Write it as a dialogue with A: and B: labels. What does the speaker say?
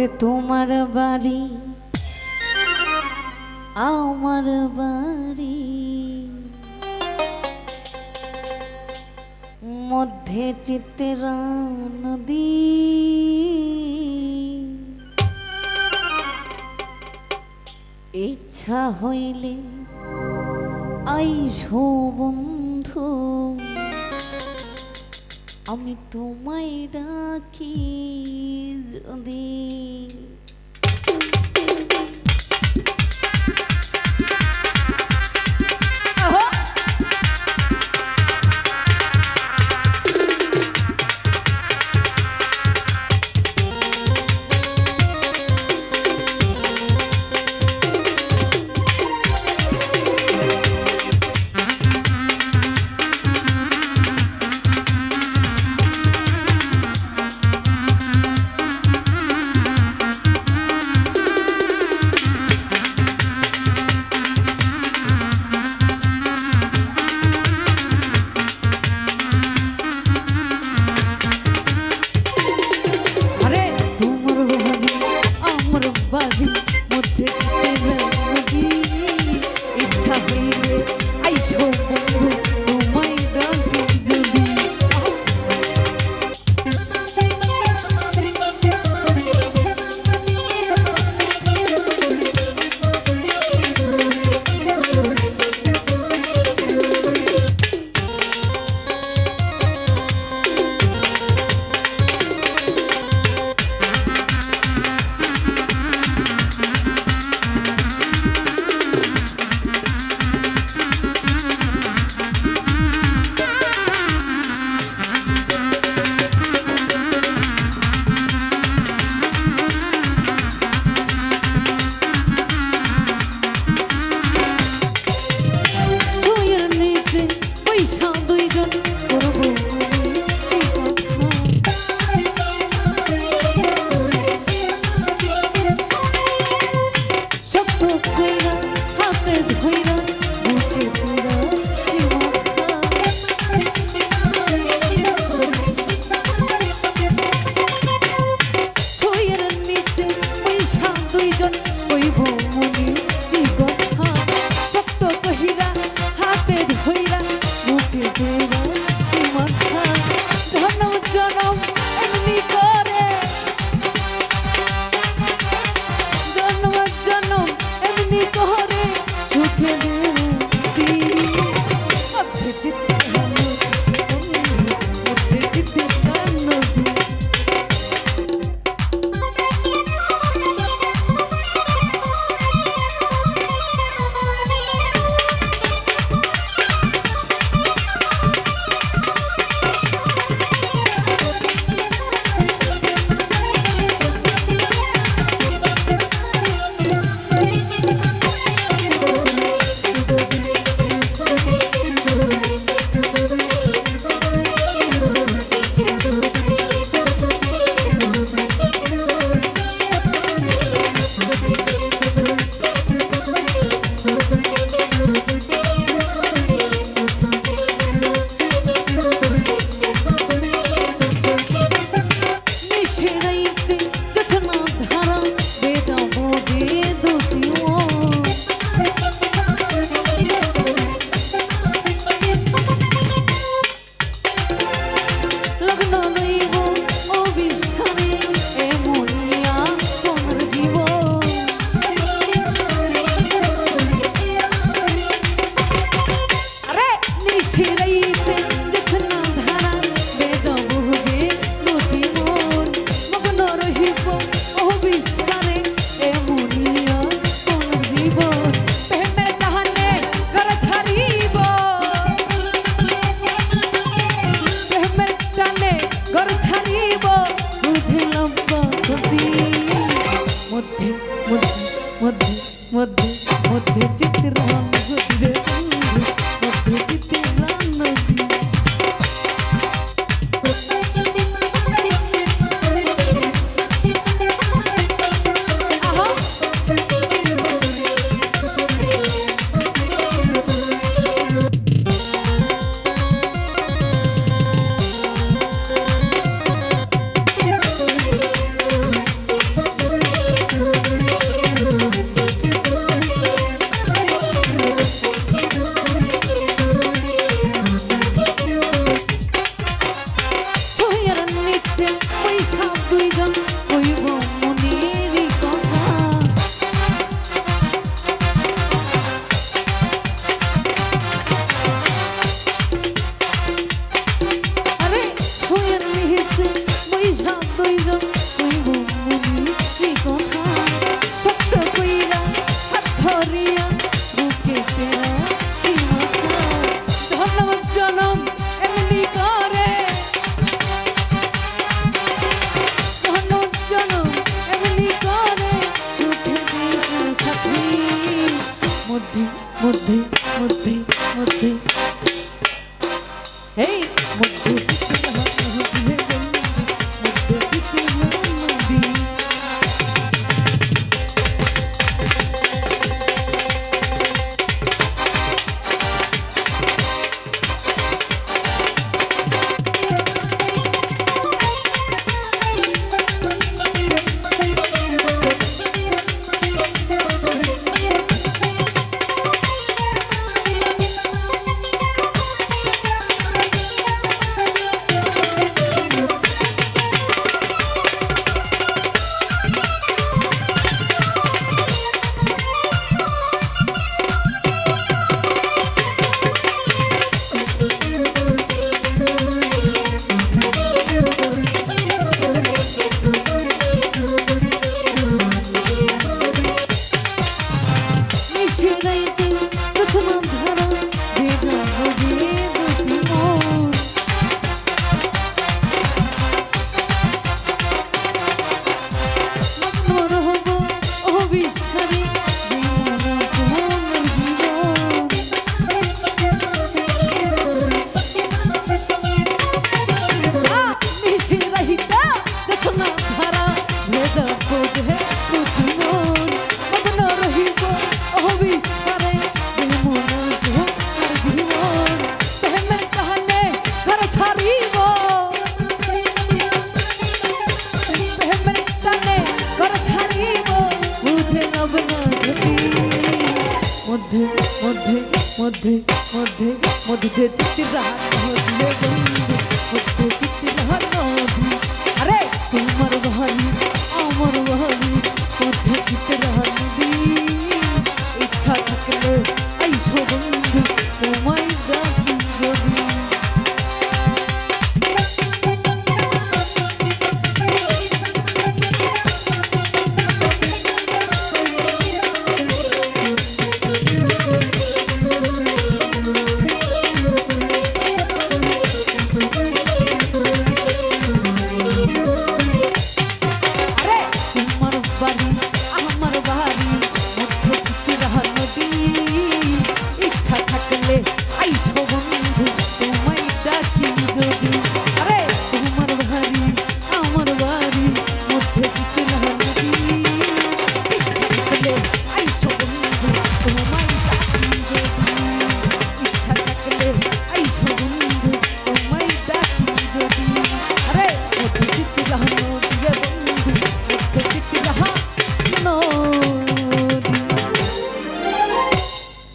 A: ওরে তোমার বাড়ি, আমার বাড়ি। মধ্যে চিত্রা নদী ইচ্ছা হইলে আইসো বন্ধু, আমি তোমায় ডাকি। Only. people. মধ্যে মধ্যে মধ্যে মধ্যে মধ্যে হইলে বন্ধু